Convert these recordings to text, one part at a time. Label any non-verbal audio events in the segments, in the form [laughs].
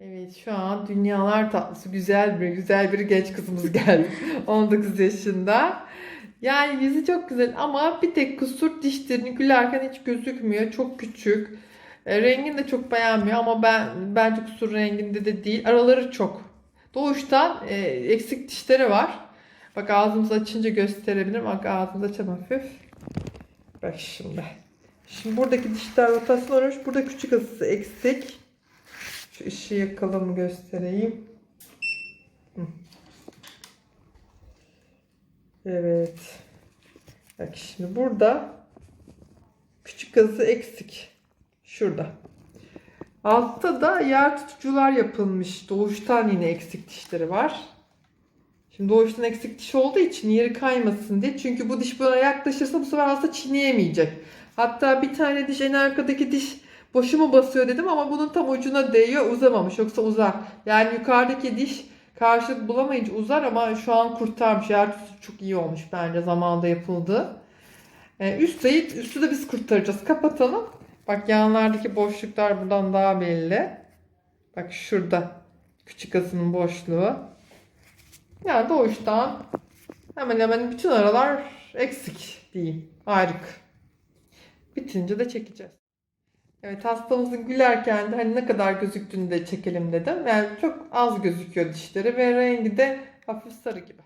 Evet şu an dünyalar tatlısı güzel bir güzel bir genç kızımız geldi. [laughs] 19 yaşında. Yani yüzü çok güzel ama bir tek kusur dişlerini gülerken hiç gözükmüyor. Çok küçük. E, rengini de çok beğenmiyor ama ben bence kusur renginde de değil. Araları çok. Doğuştan e, eksik dişleri var. Bak ağzımızı açınca gösterebilirim. Bak ağzımızı açamam hafif. Bak şimdi. Şimdi buradaki dişler rotasyon olmuş. Burada küçük ısısı eksik. Şu ışığı yakalım göstereyim. Evet. Bak şimdi burada küçük ısısı eksik. Şurada. Altta da yer tutucular yapılmış. Doğuştan yine eksik dişleri var. Şimdi doğuştan eksik diş olduğu için yeri kaymasın diye. Çünkü bu diş buna yaklaşırsa bu sefer hasta çiğneyemeyecek. Hatta bir tane diş en arkadaki diş boşumu basıyor dedim ama bunun tam ucuna değiyor uzamamış. Yoksa uzar. Yani yukarıdaki diş karşılık bulamayınca uzar ama şu an kurtarmış. Yer çok iyi olmuş bence zamanında yapıldı. Ee, üst sayı, üstü de biz kurtaracağız. Kapatalım. Bak yanlardaki boşluklar buradan daha belli. Bak şurada küçük asının boşluğu. Yani doğuştan hemen hemen bütün aralar eksik diyeyim. Harika. Bitince de çekeceğiz. Evet hastamızın gülerken de hani ne kadar gözüktüğünü de çekelim dedim. Yani çok az gözüküyor dişleri ve rengi de hafif sarı gibi.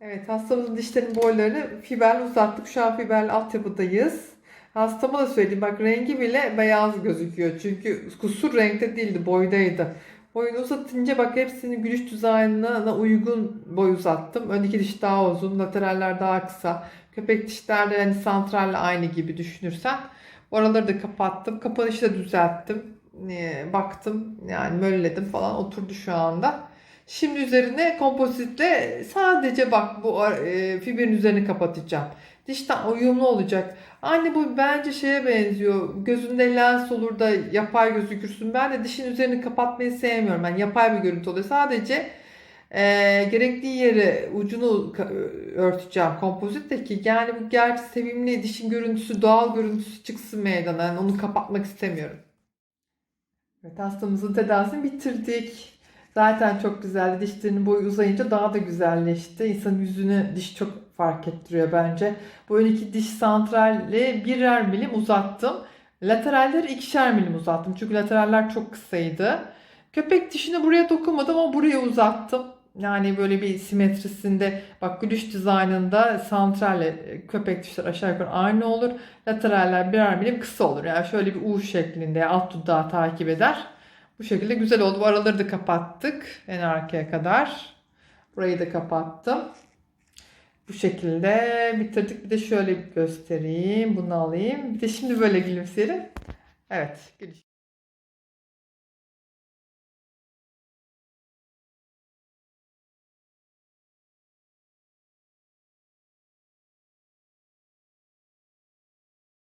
Evet hastamızın dişlerinin boylarını fiberle uzattık. Şu an fiberli altyapıdayız. Hastama da söyleyeyim bak rengi bile beyaz gözüküyor. Çünkü kusur renkte değildi boydaydı. Boyunu uzatınca bak hepsini gülüş dizaynına uygun boy uzattım. Öndeki diş daha uzun, lateraller daha kısa. Köpek dişlerde yani santralle aynı gibi düşünürsen. Oraları da kapattım. Kapanışı da düzelttim. Ee, baktım yani mölledim falan oturdu şu anda. Şimdi üzerine kompozitle sadece bak bu e, fiberin üzerini kapatacağım. Dişten uyumlu olacak. Anne bu bence şeye benziyor. Gözünde lens olur da yapay gözükürsün. Ben de dişin üzerini kapatmayı sevmiyorum. Ben yapay bir görüntü oluyor. Sadece e, gerekli yeri ucunu örteceğim kompozitle ki yani bu gerçi sevimli dişin görüntüsü doğal görüntüsü çıksın meydana. Yani onu kapatmak istemiyorum. Evet hastamızın tedavisini bitirdik. Zaten çok güzeldi. Dişlerinin boyu uzayınca daha da güzelleşti. İnsanın yüzünü diş çok fark ettiriyor bence. Bu ön iki diş santralle birer milim uzattım. Lateralleri ikişer milim uzattım. Çünkü lateraller çok kısaydı. Köpek dişini buraya dokunmadım ama buraya uzattım. Yani böyle bir simetrisinde bak gülüş dizaynında santralle köpek dişler aşağı yukarı aynı olur. Lateraller birer milim kısa olur. Yani şöyle bir U şeklinde alt dudağı takip eder. Bu şekilde güzel oldu. Bu araları da kapattık en arkaya kadar. Burayı da kapattım. Bu şekilde bitirdik. Bir de şöyle göstereyim. Bunu alayım. Bir de şimdi böyle gülümseyelim. Evet. Gülüş.